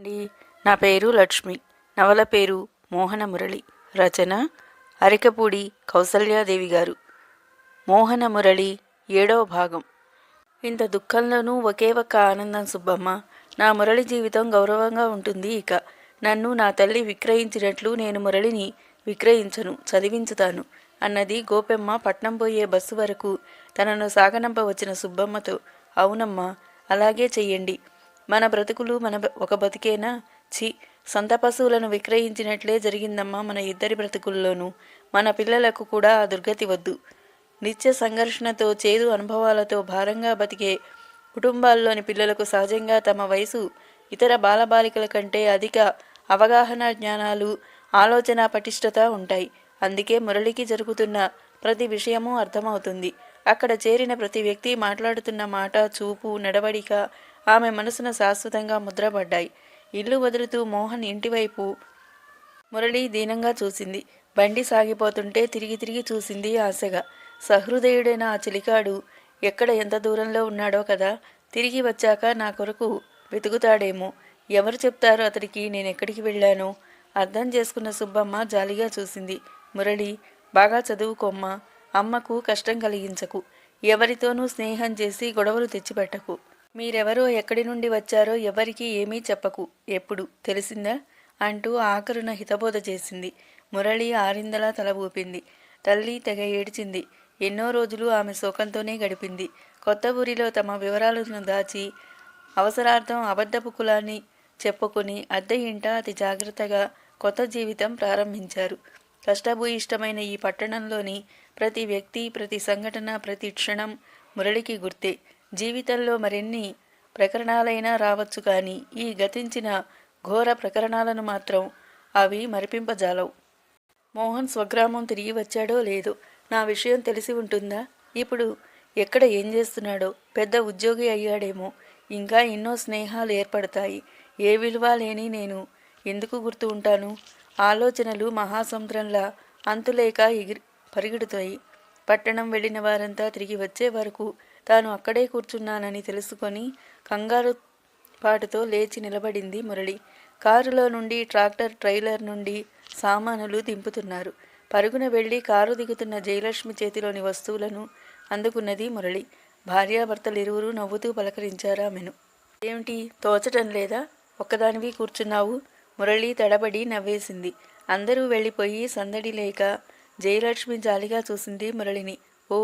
అండి. నా పేరు లక్ష్మి. నవల పేరు మోహన మురళి. రచన అరికపూడి కౌసల్యాదేవి గారు. మోహన మురళి ఏడవ భాగం. ఇంత దుఃఖంలోనూ ఒకే ఒక్క ఆనందం సుబ్బమ్మ. నా మురళి జీవితం గౌరవంగా ఉంటుంది ఇక. నన్ను నా తల్లి విక్రయించినట్లు నేను మురళిని విక్రయించను చదివించుతాను అన్నది గోపెమ్మ పట్నం పోయే బస్సు వరకు తనను సాగనంప వచ్చిన సుబ్బమ్మతో అవునమ్మా అలాగే చెయ్యండి. మన బ్రతుకులు మన ఒక బతికేనా? ఛీ సొంత పశువులను విక్రయించినట్లే జరిగిందమ్మా మన ఇద్దరి బ్రతుకుల్లోనూ. మన పిల్లలకు కూడా ఆ దుర్గతి వద్దు. నిత్య సంఘర్షణతో చేదు అనుభవాలతో భారంగా బతికే కుటుంబాల్లోని పిల్లలకు సహజంగా తమ వయసు ఇతర బాలబాలికల కంటే అధిక అవగాహన జ్ఞానాలు ఆలోచన పటిష్టత ఉంటాయి. అందుకే మురళికి జరుగుతున్న ప్రతి విషయము అర్థమవుతుంది. అక్కడ చేరిన ప్రతి వ్యక్తి మాట్లాడుతున్న మాట చూపు నడవడిక ఆమె మనసున శాశ్వతంగా ముద్రపడ్డాయి. ఇల్లు వదులుతూ మోహన్ ఇంటివైపు మురళి దీనంగా చూసింది. బండి సాగిపోతుంటే తిరిగి తిరిగి చూసింది ఆశగా. సహృదయుడైన ఆ చిలికాడు ఎక్కడ ఎంత దూరంలో ఉన్నాడో కదా తిరిగి వచ్చాక నా కొరకు వెతుకుతాడేమో. ఎవరు చెప్తారో అతడికి నేను ఎక్కడికి వెళ్ళానో? అర్థం చేసుకున్న సుబ్బమ్మ జాలిగా చూసింది. మురళి బాగా చదువుకోమ్మా. అమ్మకు కష్టం కలిగించకు. ఎవరితోనూ స్నేహం చేసి గొడవలు తెచ్చిపెట్టకు. మీరెవరో ఎక్కడి నుండి వచ్చారో ఎవరికీ ఏమీ చెప్పకు. ఎప్పుడు? తెలిసిందా? అంటూ ఆఖరున హితబోధ చేసింది. మురళి ఆరిందలా తల ఊపింది. తల్లి తెగ ఏడ్చింది. ఎన్నో రోజులు ఆమె శోకంతోనే గడిపింది. కొత్త ఊరిలో తమ వివరాలను దాచి అవసరార్థం అబద్ధపు కులాన్ని చెప్పుకొని అద్దె ఇంట అతి జాగ్రత్తగా కొత్త జీవితం ప్రారంభించారు. కష్టభూయిష్టమైన ఈ పట్టణంలోని ప్రతి వ్యక్తి ప్రతి సంఘటన ప్రతి క్షణం మురళికి గుర్తే. జీవితంలో మరెన్ని ప్రకరణాలైనా రావచ్చు కానీ ఈ గతించిన ఘోర ప్రకరణాలను మాత్రం అవి మరిపింపజాలవు. మోహన్ స్వగ్రామం తిరిగి వచ్చాడో లేదో నా విషయం తెలిసి ఉంటుందా? ఇప్పుడు ఎక్కడ ఏం చేస్తున్నాడో? పెద్ద ఉద్యోగి అయ్యాడేమో. ఇంకా ఎన్నో స్నేహాలు ఏర్పడతాయి. ఏ విలువ లేని నేను ఎందుకు గుర్తు ఉంటాను? ఆలోచనలు మహాసముద్రంలా అంతులేక ఎగిరి పరిగెడుతాయి. పట్టణం వెళ్ళిన వారంతా తిరిగి వచ్చే వరకు తాను అక్కడే కూర్చున్నానని తెలుసుకొని కంగారు పాటుతో లేచి నిలబడింది మురళి. కారులో నుండి ట్రాక్టర్ ట్రైలర్ నుండి సామానులు దింపుతున్నారు. పరుగున వెళ్ళి కారు దిగుతున్న జయలక్ష్మి చేతిలోని వస్తువులను అందుకున్నది మురళి. భార్యాభర్తలు ఇరువురు నవ్వుతూ పలకరించారా మెను ఏమిటి తోచటం లేదా? ఒక్కదానివి కూర్చున్నావు? మురళి తడబడి నవ్వేసింది. అందరూ వెళ్ళిపోయి సందడి లేక జయలక్ష్మి జాలిగా చూసింది మురళిని. ఓ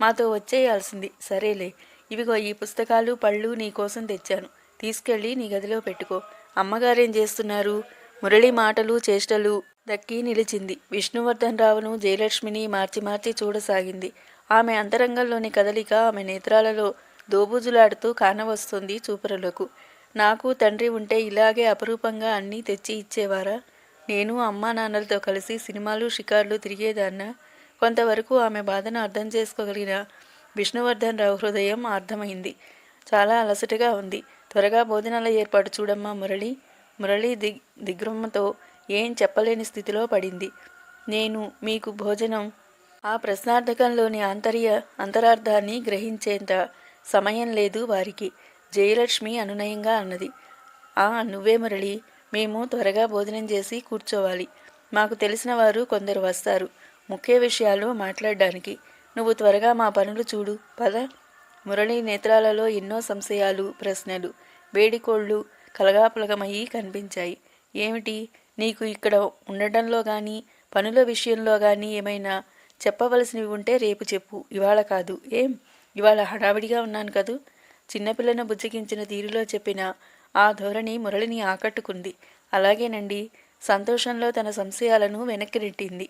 మాతో వచ్చేయాల్సింది. సరేలే. ఇవిగో ఈ పుస్తకాలు పళ్ళు నీకోసం తెచ్చాను. తీసుకెళ్ళి నీ గదిలో పెట్టుకో. అమ్మగారేం చేస్తున్నారు? మురళి మాటలు చేష్టలు దక్కి నిలిచింది. విష్ణువర్ధన్ రావును జయలక్ష్మిని మార్చి మార్చి చూడసాగింది. ఆమె అంతరంగంలోని కదలిక ఆమె నేత్రాలలో దోబూజులాడుతూ కానవస్తుంది చూపరులకు. నాకు తండ్రి ఉంటే ఇలాగే అపరూపంగా అన్నీ తెచ్చి ఇచ్చేవారా? నేను అమ్మా నాన్నలతో కలిసి సినిమాలు షికార్లు తిరిగేదాన్నా? కొంతవరకు ఆమె బాధను అర్థం చేసుకోగలిగిన విష్ణువర్ధన్ రావు హృదయం అర్థమైంది. చాలా అలసటగా ఉంది. త్వరగా భోజనాల ఏర్పాటు చూడమ్మా మురళి. మురళి దిగ్ దిగ్రమ్మతో ఏం చెప్పలేని స్థితిలో పడింది. నేను మీకు భోజనం ఆ ప్రశ్నార్థకంలోని ఆంతర్య అంతరార్థాన్ని గ్రహించేంత సమయం లేదు వారికి. జయలక్ష్మి అనునయంగా అన్నది. ఆ నువ్వే మురళి. మేము త్వరగా భోజనం చేసి కూర్చోవాలి. మాకు తెలిసిన వారు కొందరు వస్తారు. ముఖ్య విషయాలు మాట్లాడడానికి నువ్వు త్వరగా మా పనులు చూడు పద. మురళి నేత్రాలలో ఎన్నో సంశయాలు ప్రశ్నలు వేడికోళ్ళు కలగాపులగమయ్యి కనిపించాయి. ఏమిటి? నీకు ఇక్కడ ఉండటంలో కానీ పనుల విషయంలో కానీ ఏమైనా చెప్పవలసినవి ఉంటే రేపు చెప్పు. ఇవాళ కాదు. ఏం? ఇవాళ హడావిడిగా ఉన్నాను కదూ? చిన్నపిల్లను బుజ్జగించిన తీరులో చెప్పిన ఆ ధోరణి మురళిని ఆకట్టుకుంది. అలాగేనండి. సంతోషంలో తన సంశయాలను వెనక్కి నెట్టింది.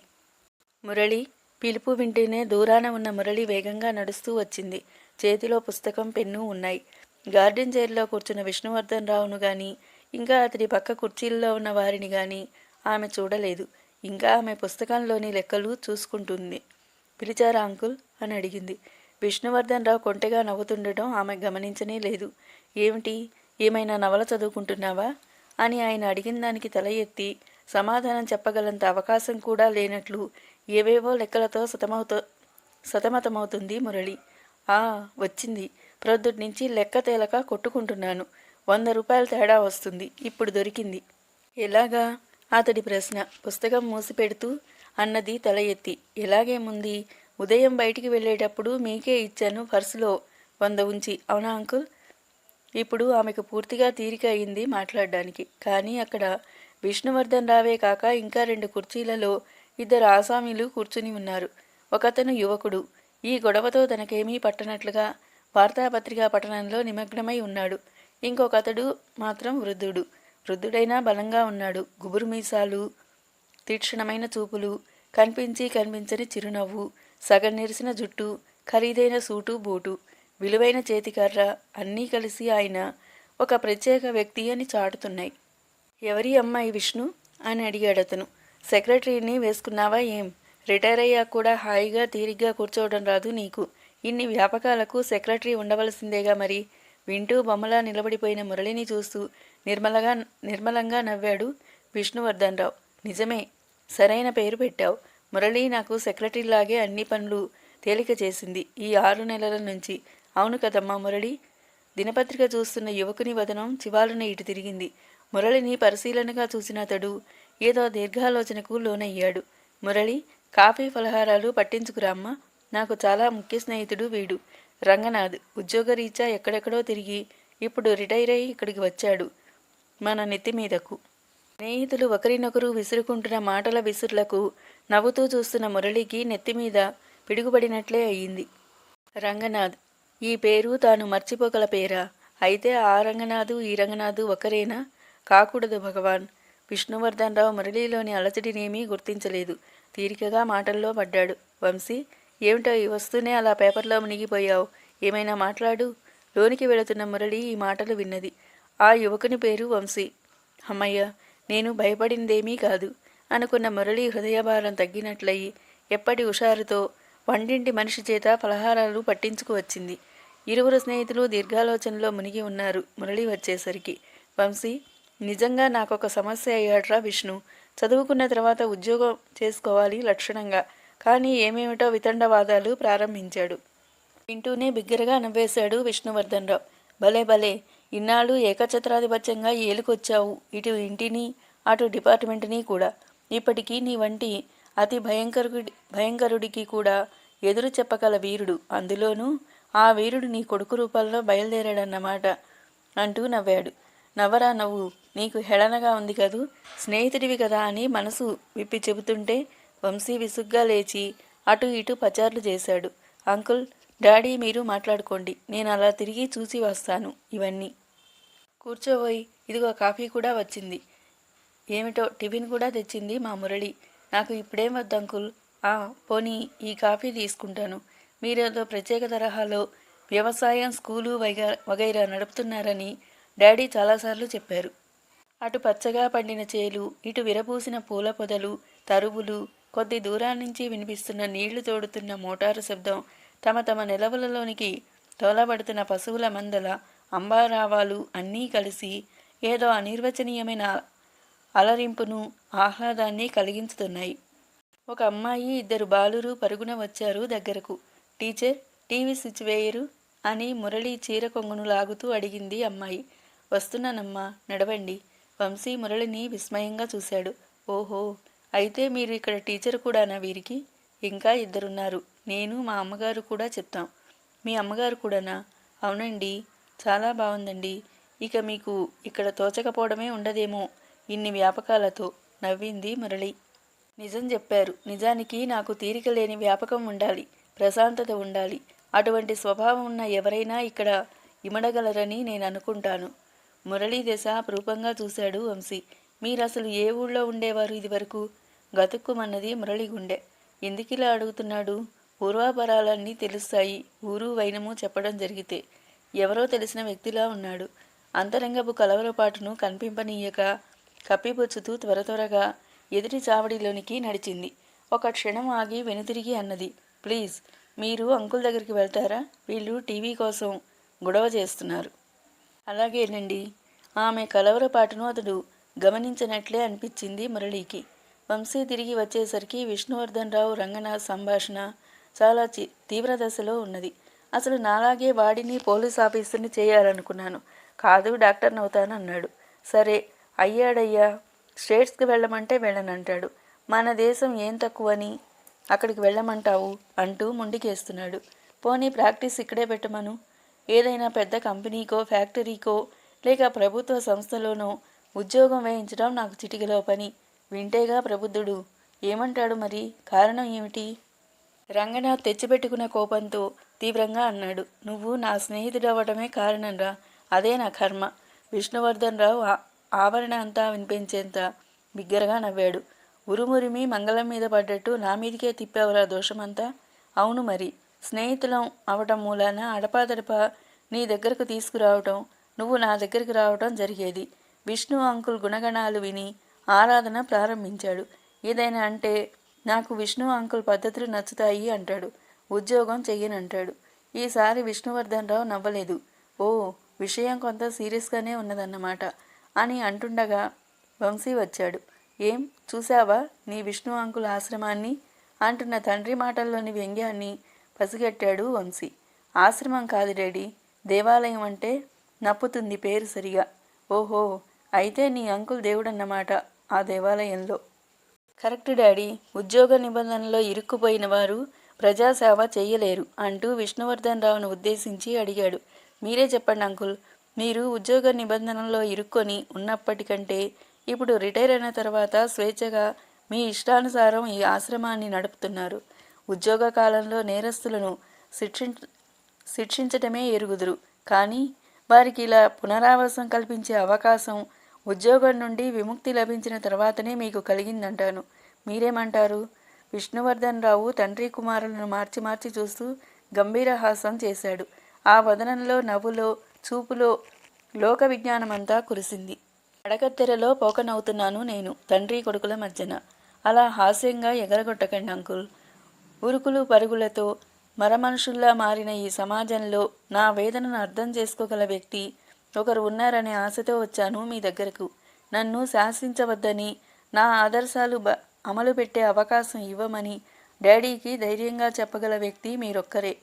మురళి పిలుపు వింటేనే దూరాన ఉన్న మురళి వేగంగా నడుస్తూ వచ్చింది. చేతిలో పుస్తకం పెన్ను ఉన్నాయి. గార్డెన్ చైర్లో కూర్చున్న విష్ణువర్ధన్ రావును గాని ఇంకా అతడి పక్క కుర్చీల్లో ఉన్న వారిని గాని ఆమె చూడలేదు. ఇంకా ఆమె పుస్తకంలోని లెక్కలు చూసుకుంటుంది. పిలిచారా అంకుల్? అని అడిగింది. విష్ణువర్ధన్ రావు కొంటెగా నవ్వుతుండటం ఆమె గమనించనే లేదు. ఏమిటి? ఏమైనా నవల చదువుకుంటున్నావా? అని ఆయన అడిగిన దానికి తల ఎత్తి సమాధానం చెప్పగలంత అవకాశం కూడా లేనట్లు ఏవేవో లెక్కలతో సతమవుతో సతమతమవుతుంది మురళి. ఆ వచ్చింది. ప్రొద్దుటి నుంచి లెక్క తేలక కొట్టుకుంటున్నాను. వంద రూపాయల తేడా వస్తుంది. ఇప్పుడు దొరికింది. ఎలాగా? అతడి ప్రశ్న. పుస్తకం మూసిపెడుతూ అన్నది తల ఎత్తి. ఎలాగేముంది? ఉదయం బయటికి వెళ్ళేటప్పుడు మీకే ఇచ్చాను పర్సులో. వంద ఉంచి. అవునా అంకుల్? ఇప్పుడు ఆమెకు పూర్తిగా తీరిక అయింది మాట్లాడడానికి. కానీ అక్కడ విష్ణువర్ధన్ రావే కాక ఇంకా రెండు కుర్చీలలో ఇద్దరు ఆసామీలు కూర్చుని ఉన్నారు. ఒకతను యువకుడు. ఈ గొడవతో తనకేమీ పట్టనట్లుగా వార్తాపత్రికా పఠనంలో నిమగ్నమై ఉన్నాడు. ఇంకొకతడు మాత్రం వృద్ధుడు. వృద్ధుడైనా బలంగా ఉన్నాడు. గుబురు మీసాలు తీక్షణమైన చూపులు కనిపించి కనిపించని చిరునవ్వు సగం నెరిసిన జుట్టు ఖరీదైన సూటు బూటు విలువైన చేతికర్ర అన్నీ కలిసి ఆయన ఒక ప్రత్యేక వ్యక్తి అని చాటుతున్నాయి. ఎవరి అమ్మాయి విష్ణు? అని అడిగాడు అతను సెక్రటరీని వేసుకున్నావా ఏం? రిటైర్ అయ్యాక కూడా హాయిగా తీరిగ్గా కూర్చోవడం రాదు నీకు. ఇన్ని వ్యాపకాలకు సెక్రటరీ ఉండవలసిందేగా మరి? వింటూ బొమ్మలా నిలబడిపోయిన మురళిని చూస్తూ నిర్మలగా నిర్మలంగా నవ్వాడు విష్ణువర్ధన్ రావు నిజమే సరైన పేరు పెట్టావు. మురళి నాకు సెక్రటరీలాగే అన్ని పనులు తేలిక చేసింది ఈ ఆరు నెలల నుంచి. అవును కదమ్మా మురళి. దినపత్రిక చూస్తున్న యువకుని వదనం చివాలున ఇటు తిరిగింది. మురళిని పరిశీలనగా చూసిన అతడు ఏదో దీర్ఘాలోచనకు లోనయ్యాడు. మురళి కాఫీ ఫలహారాలు పట్టించుకురామ్మా నాకు చాలా ముఖ్య స్నేహితుడు వీడు. రంగనాథ్ ఉద్యోగరీత్యా ఎక్కడెక్కడో తిరిగి ఇప్పుడు రిటైర్ అయి ఇక్కడికి వచ్చాడు. మన నెత్తి మీదకు. స్నేహితులు ఒకరినొకరు విసురుకుంటున్న మాటల విసురులకు నవ్వుతూ చూస్తున్న మురళికి నెత్తిమీద పిడుగుపడినట్లే అయ్యింది రంగనాథ్ ఈ పేరు తాను మర్చిపోగల పేరా? అయితే ఆ రంగనాథు ఈ రంగనాథు ఒకరేనా? కాకూడదు భగవాన్. విష్ణువర్ధన్ రావు మురళీలోని అలచడినేమీ గుర్తించలేదు. తీరికగా మాటల్లో పడ్డాడు. వంశీ ఏమిటో ఈ వస్తూనే అలా పేపర్లో మునిగిపోయావు? ఏమైనా మాట్లాడు. లోనికి వెళుతున్న మురళి ఈ మాటలు విన్నది. ఆ యువకుని పేరు వంశీ. అమ్మయ్య నేను భయపడిందేమీ కాదు. అనుకున్న మురళి హృదయభారం తగ్గినట్లయి ఎప్పటి హుషారుతో వండింటి మనిషి చేత పలహారాలు పట్టించుకు వచ్చింది. ఇరువురు స్నేహితులు దీర్ఘాలోచనలో మునిగి ఉన్నారు. మురళి వచ్చేసరికి. వంశీ నిజంగా నాకు ఒక సమస్య అయ్యాడ్రా విష్ణు. చదువుకున్న తర్వాత ఉద్యోగం చేసుకోవాలి లక్షణంగా. కానీ ఏమేమిటో వితండవాదాలు ప్రారంభించాడు. వింటూనే బిగ్గరగా నవ్వేశాడు విష్ణువర్ధన్ రావు భలే భలే! ఇన్నాళ్ళు ఏకఛత్రాధిపత్యంగా ఏలుకొచ్చావు. ఇటు ఇంటిని అటు డిపార్ట్మెంట్ని కూడా. ఇప్పటికీ నీ వంటి అతి భయంకరుడి భయంకరుడికి కూడా ఎదురు చెప్పగల వీరుడు. అందులోనూ ఆ వీరుడు నీ కొడుకు రూపంలో బయలుదేరాడన్నమాట అంటూ నవ్వాడు. నవ్వరా నవ్వు? నీకు హెళనగా ఉంది కదూ? స్నేహితుడివి కదా అని మనసు విప్పి చెబుతుంటే వంశీ విసుగ్గా లేచి అటు ఇటు పచార్లు చేశాడు. అంకుల్ డాడీ మీరు మాట్లాడుకోండి. నేను అలా తిరిగి చూసి వస్తాను ఇవన్నీ. కూర్చోబోయి ఇదిగో కాఫీ కూడా వచ్చింది. ఏమిటో టిఫిన్ కూడా తెచ్చింది మా మురళి. నాకు ఇప్పుడేం వద్దు అంకుల్. ఆ పోనీ ఈ కాఫీ తీసుకుంటాను. మీరేదో ప్రత్యేక తరహాలో వ్యవసాయం స్కూలు వైగా వగైరా నడుపుతున్నారని డాడీ చాలాసార్లు చెప్పారు. అటు పచ్చగా పండిన చేలు ఇటు విరబూసిన పూల పొదలు తరువులు కొద్ది దూరాన్నించి వినిపిస్తున్న నీళ్ళు తోడుతున్న మోటారు శబ్దం తమ తమ నిలవలలోనికి తోలబడుతున్న పశువుల మందల అంబారావాలు అన్నీ కలిసి ఏదో అనిర్వచనీయమైన అలరింపును ఆహ్లాదాన్ని కలిగించుతున్నాయి. ఒక అమ్మాయి ఇద్దరు బాలురు పరుగున వచ్చారు దగ్గరకు. టీచర్ టీవీ స్విచ్ వేయరు అని మురళి చీర కొంగును లాగుతూ అడిగింది అమ్మాయి. వస్తున్నానమ్మా నడవండి. వంశీ మురళిని విస్మయంగా చూశాడు. ఓహో! అయితే మీరు ఇక్కడ టీచర్ కూడానా వీరికి? ఇంకా ఇద్దరున్నారు. నేను మా అమ్మగారు కూడా చెప్తాం. మీ అమ్మగారు కూడానా? అవునండి. చాలా బాగుందండి. ఇక మీకు ఇక్కడ తోచకపోవడమే ఉండదేమో ఇన్ని వ్యాపకాలతో నవ్వింది మురళి. నిజం చెప్పారు. నిజానికి నాకు తీరిక లేని వ్యాపకం ఉండాలి. ప్రశాంతత ఉండాలి. అటువంటి స్వభావం ఉన్న ఎవరైనా ఇక్కడ ఇమడగలరని నేను అనుకుంటాను. మురళీ దశ అపరూపంగా చూశాడు వంశీ. మీరసలు ఏ ఊళ్ళో ఉండేవారు ఇదివరకు? గతుక్కుమన్నది మురళి గుండె ఎందుకిలా అడుగుతున్నాడు? పూర్వాపరాలన్నీ తెలుస్తాయి. ఊరు వైనము చెప్పడం జరిగితే. ఎవరో తెలిసిన వ్యక్తిలా ఉన్నాడు. అంతరంగపు కలవరపాటును కనిపింపనీయక కప్పిపుచ్చుతూ త్వర త్వరగా ఎదుటి చావడిలోనికి నడిచింది. ఒక క్షణం ఆగి వెనుతిరిగి అన్నది. ప్లీజ్ మీరు అంకుల్ దగ్గరికి వెళ్తారా? వీళ్ళు టీవీ కోసం గొడవ చేస్తున్నారు. అలాగేనండి. ఆమె కలవరపాటును అతడు గమనించినట్లే అనిపించింది మురళీకి. వంశీ తిరిగి వచ్చేసరికి విష్ణువర్ధన్ రావు రంగనాథ్ సంభాషణ చాలా తీవ్ర దశలో ఉన్నది. అసలు నాలాగే వాడిని పోలీస్ ఆఫీసర్ని చేయాలనుకున్నాను. కాదు డాక్టర్ని అవుతానన్నాడు సరే అయ్యాడయ్యా. స్టేట్స్కి వెళ్ళమంటే వెళ్ళనంటాడు. మన దేశం ఏం తక్కువని అక్కడికి వెళ్ళమంటావు అంటూ ముండికేస్తున్నాడు. పోనీ ప్రాక్టీస్ ఇక్కడే పెట్టమను? ఏదైనా పెద్ద కంపెనీకో ఫ్యాక్టరీకో లేక ప్రభుత్వ సంస్థలోనో ఉద్యోగం వేయించడం నాకు చిటికలో పని. వింటేగా ప్రబుద్ధుడు. ఏమంటాడు మరి? కారణం ఏమిటి? రంగనాథ్ తెచ్చిపెట్టుకున్న కోపంతో తీవ్రంగా అన్నాడు. నువ్వు నా స్నేహితుడవడమే కారణంరా. అదే నా కర్మ. విష్ణువర్ధన్ రావు ఆ- ఆవరణ అంతా వినిపించేంత బిగ్గరగా నవ్వాడు. ఉరుమురిమి మంగళం మీద పడ్డట్టు నా మీదికే తిప్పావురా దోషమంతా? అవును మరి. స్నేహితులం అవటం మూలాన అడపాదడప నీ దగ్గరకు తీసుకురావటం నువ్వు నా దగ్గరికి రావటం జరిగేది. విష్ణు అంకుల్ గుణగణాలు విని ఆరాధన ప్రారంభించాడు. ఏదైనా అంటే నాకు విష్ణు అంకుల్ పద్ధతులు నచ్చుతాయి అంటాడు. ఉద్యోగం చెయ్యనంటాడు. ఈసారి విష్ణువర్ధన్ రావు నవ్వలేదు. ఓ విషయం కొంత సీరియస్గానే ఉన్నదన్నమాట అని అంటుండగా వంశీ వచ్చాడు. ఏం చూశావా నీ విష్ణు అంకుల్ ఆశ్రమాన్ని? అంటున్న తండ్రి మాటల్లోని వ్యంగ్యాన్ని పసిగట్టాడు వంశీ. ఆశ్రమం కాదు డాడీ. దేవాలయం అంటే నప్పుతుంది పేరు సరిగా. ఓహో అయితే నీ అంకుల్ దేవుడన్నమాట ఆ దేవాలయంలో. Correct daddy. ఉద్యోగ నిబంధనలో ఇరుక్కుపోయిన వారు ప్రజాసేవ చేయలేరు అంటూ విష్ణువర్ధన్ రావును ఉద్దేశించి అడిగాడు. మీరే చెప్పండి అంకుల్ మీరు ఉద్యోగ నిబంధనల్లో ఇరుక్కొని ఉన్నప్పటికంటే ఇప్పుడు రిటైర్ అయిన తర్వాత స్వేచ్ఛగా మీ ఇష్టానుసారం ఈ ఆశ్రమాన్ని నడుపుతున్నారు. ఉద్యోగ కాలంలో నేరస్తులను శిక్షించ శిక్షించటమే ఎరుగుదురు. కానీ వారికి ఇలా పునరావాసం కల్పించే అవకాశం ఉద్యోగం నుండి విముక్తి లభించిన తర్వాతనే మీకు కలిగిందంటాను. మీరేమంటారు? విష్ణువర్ధన్ రావు తండ్రి కుమారులను మార్చి మార్చి చూస్తూ గంభీర హాసం చేశాడు. ఆ వదనంలో నవ్వులో చూపులో లోక విజ్ఞానమంతా కురిసింది. అడకత్తెరలో పోకనవుతున్నాను నేను తండ్రి కొడుకుల మధ్యన. అలా హాస్యంగా ఎగరగొట్టకండి అంకుల్. ఉరుకులు పరుగులతో మరమనుషుల్లా మారిన ఈ సమాజంలో నా వేదనను అర్థం చేసుకోగల వ్యక్తి ఒకరు ఉన్నారనే ఆశతో వచ్చాను మీ దగ్గరకు. నన్ను శాసించవద్దని నా ఆదర్శాలు బ అమలు పెట్టే అవకాశం ఇవ్వమని డాడీకి ధైర్యంగా చెప్పగల వ్యక్తి మీరొక్కరే.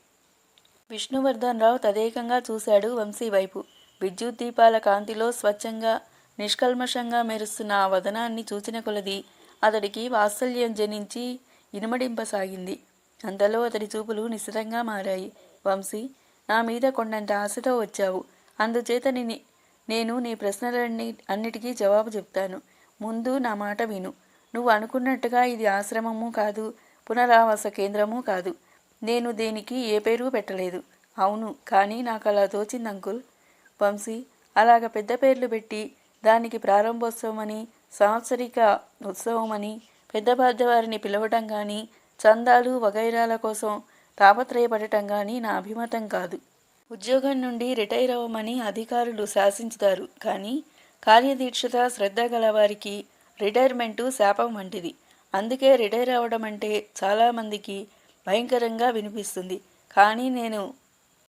విష్ణువర్ధన్ రావు తదేకంగా చూశాడు వంశీ వైపు. విద్యుత్ దీపాల కాంతిలో స్వచ్ఛంగా నిష్కల్మషంగా మెరుస్తున్న ఆ వదనాన్ని చూచిన కొలది అతడికి వాత్సల్యం జనించి ఇనుమడింపసాగింది. అంతలో అతడి చూపులు నిశ్చితంగా మారాయి. వంశీ నా మీద కొండంత ఆశతో వచ్చావు. అందుచేత నీ నేను నీ ప్రశ్నలన్నీ అన్నిటికీ జవాబు చెప్తాను. ముందు నా మాట విను. నువ్వు అనుకున్నట్టుగా ఇది ఆశ్రమము కాదు పునరావాస కేంద్రము కాదు. నేను దేనికి ఏ పేరు పెట్టలేదు. అవును కానీ నాకు అలా తోచింది అంకుల్. వంశీ అలాగ పెద్ద పేర్లు పెట్టి దానికి ప్రారంభోత్సవం అని ఉత్సవమని ఉత్సవం అని పెద్ద పిలవటం కానీ చందాలు వగైరాల కోసం తాపత్రయపడటం కానీ నా అభిమతం కాదు. ఉద్యోగం నుండి రిటైర్ అవ్వమని అధికారులు శాసించుతారు. కానీ కార్యదీక్షత శ్రద్ధ గలవారికి రిటైర్మెంటు శాపం వంటిది. అందుకే రిటైర్ అవ్వడం అంటే చాలామందికి భయంకరంగా వినిపిస్తుంది. కానీ నేను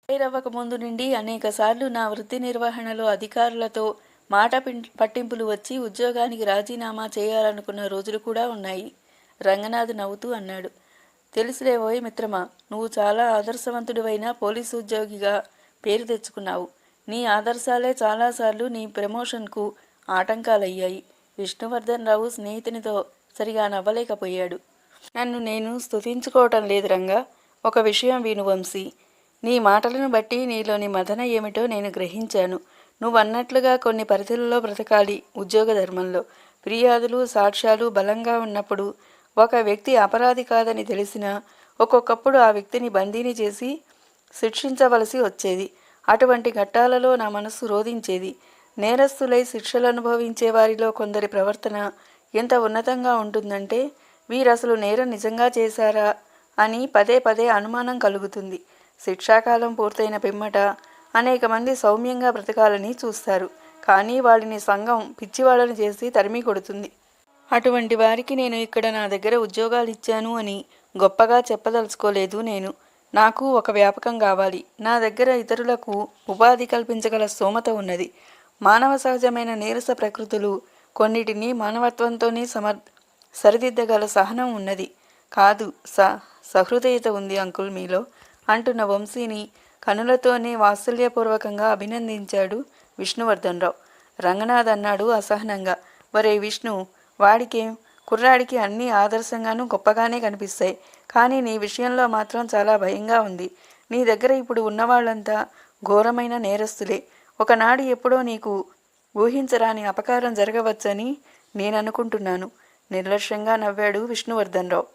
రిటైర్ అవ్వక ముందు నుండి అనేకసార్లు నా వృత్తి నిర్వహణలో అధికారులతో మాట పట్టింపులు వచ్చి ఉద్యోగానికి రాజీనామా చేయాలనుకున్న రోజులు కూడా ఉన్నాయి. రంగనాథ్ నవ్వుతూ అన్నాడు. తెలుసులేవోయ్ మిత్రమా నువ్వు చాలా ఆదర్శవంతుడివైన పోలీసు ఉద్యోగిగా పేరు తెచ్చుకున్నావు. నీ ఆదర్శాలే చాలాసార్లు నీ ప్రమోషన్కు ఆటంకాలయ్యాయి. విష్ణువర్ధన్ రావు స్నేహితునితో సరిగా నవ్వలేకపోయాడు. నన్ను నేను స్తుతించుకోవటం లేదు రంగా ఒక విషయం విను వంశీ. నీ మాటలను బట్టి నీలోని మదన ఏమిటో నేను గ్రహించాను. నువ్వు అన్నట్లుగా కొన్ని పరిధులలో బ్రతకాలి ఉద్యోగ ధర్మంలో. ఫిర్యాదులు సాక్ష్యాలు బలంగా ఉన్నప్పుడు ఒక వ్యక్తి అపరాధి కాదని తెలిసినా ఒక్కొక్కప్పుడు ఆ వ్యక్తిని బందీని చేసి శిక్షించవలసి వచ్చేది. అటువంటి ఘట్టాలలో నా మనస్సు రోధించేది. నేరస్తులై శిక్షలు అనుభవించే వారిలో కొందరి ప్రవర్తన ఎంత ఉన్నతంగా ఉంటుందంటే వీరసలు నేరం నిజంగా చేశారా అని పదే పదే అనుమానం కలుగుతుంది. శిక్షాకాలం పూర్తయిన పిమ్మట అనేక మంది సౌమ్యంగా బ్రతకాలని చూస్తారు. కానీ వాడిని సంఘం పిచ్చివాళ్ళని చేసి తరిమి కొడుతుంది. అటువంటి వారికి నేను ఇక్కడ నా దగ్గర ఉద్యోగాలు ఇచ్చాను అని గొప్పగా చెప్పదలుచుకోలేదు నేను. నాకు ఒక వ్యాపకం కావాలి. నా దగ్గర ఇతరులకు ఉపాధి కల్పించగల స్తోమత ఉన్నది. మానవ సహజమైన నీరస ప్రకృతులు కొన్నిటిని మానవత్వంతోనే సమర్ సరిదిద్దగల సహనం ఉన్నది. కాదు స సహృదయత ఉంది అంకుల్ మీలో అంటున్న వంశీని కనులతోనే వాత్సల్యపూర్వకంగా అభినందించాడు విష్ణువర్ధన్ రావు రంగనాథ్ అన్నాడు అసహనంగా వరే విష్ణు వాడికేం కుర్రాడికి అన్నీ ఆదర్శంగానూ గొప్పగానే కనిపిస్తాయి. కానీ నీ విషయంలో మాత్రం చాలా భయంగా ఉంది. నీ దగ్గర ఇప్పుడు ఉన్నవాళ్ళంతా ఘోరమైన నేరస్తులే. ఒకనాడు ఎప్పుడో నీకు ఊహించరాని అపకారం జరగవచ్చని నేను అనుకుంటున్నాను నిర్లక్ష్యంగా నవ్వాడు విష్ణువర్ధన్ రావు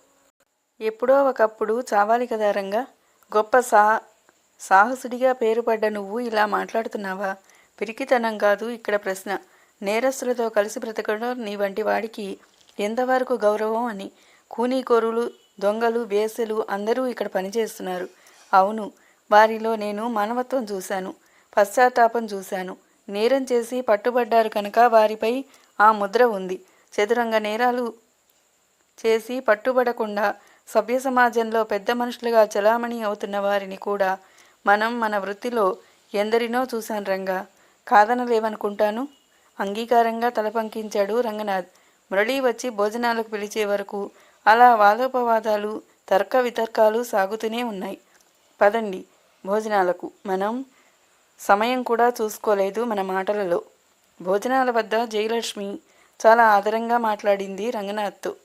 ఎప్పుడో ఒకప్పుడు చావాలి కదా రంగా? గొప్ప సా సాహసుడిగా పేరుపడ్డ నువ్వు ఇలా మాట్లాడుతున్నావా? పిరికితనం కాదు ఇక్కడ ప్రశ్న. నేరస్తులతో కలిసి బ్రతకడం నీ వంటి వాడికి ఎంతవరకు గౌరవం అని. కూనీకోరులు దొంగలు వేసలు అందరూ ఇక్కడ పనిచేస్తున్నారు. అవును వారిలో నేను మానవత్వం చూశాను పశ్చాత్తాపం చూశాను. నేరం చేసి పట్టుబడ్డారు కనుక వారిపై ఆ ముద్ర ఉంది. చతురంగ నేరాలు చేసి పట్టుబడకుండా సభ్య సమాజంలో పెద్ద మనుషులుగా చలామణి అవుతున్న వారిని కూడా మనం మన వృత్తిలో ఎందరినో చూశాను రంగా. కాదనలేవనుకుంటాను అంగీకారంగా తలపంకించాడు రంగనాథ్. మురళి వచ్చి భోజనాలకు పిలిచే వరకు అలా వాదోపవాదాలు తర్క వితర్కాలు సాగుతూనే ఉన్నాయి. పదండి భోజనాలకు. మనం సమయం కూడా చూసుకోలేదు మన మాటలలో. భోజనాల వద్ద జయలక్ష్మి చాలా ఆదరంగా మాట్లాడింది రంగనాథ్తో.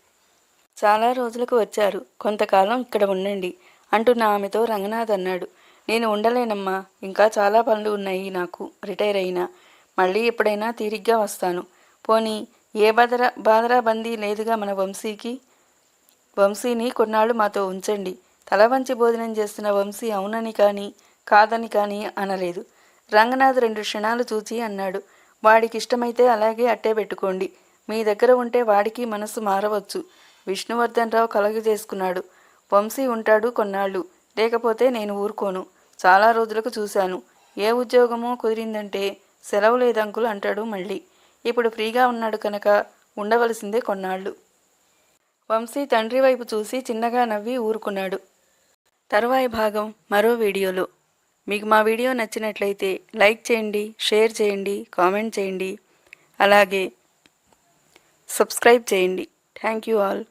చాలా రోజులకు వచ్చారు. కొంతకాలం ఇక్కడ ఉండండి అంటున్న ఆమెతో రంగనాథ్ అన్నాడు. నేను ఉండలేనమ్మా. ఇంకా చాలా పనులు ఉన్నాయి నాకు. రిటైర్ అయినా. మళ్ళీ ఎప్పుడైనా తీరిగ్గా వస్తాను. పోనీ ఏ బదర బాదరా బందీ లేదుగా మన వంశీకి? వంశీని కొన్నాళ్ళు మాతో ఉంచండి. తల వంచి భోజనం చేస్తున్న వంశీ అవునని కానీ కాదని కానీ అనలేదు. రంగనాథ్ రెండు క్షణాలు చూచి అన్నాడు. వాడికి ఇష్టమైతే అలాగే అట్టే పెట్టుకోండి. మీ దగ్గర ఉంటే వాడికి మనసు మారవచ్చు. విష్ణువర్ధన్ రావు కలగజేసుకున్నాడు. వంశీ ఉంటాడు కొన్నాళ్ళు. లేకపోతే నేను ఊరుకోను. చాలా రోజులకు చూశాను. ఏ ఉద్యోగమో కుదిరిందంటే సెలవు లేదంకులు అంటాడు మళ్ళీ. ఇప్పుడు ఫ్రీగా ఉన్నాడు కనుక ఉండవలసిందే కొన్నాళ్ళు. వంశీ తండ్రి వైపు చూసి చిన్నగా నవ్వి ఊరుకున్నాడు. తరువాయి భాగం మరో వీడియోలో. మీకు మా వీడియో నచ్చినట్లయితే లైక్ చేయండి షేర్ చేయండి కామెంట్ చేయండి. అలాగే సబ్స్క్రైబ్ చేయండి. Thank you all.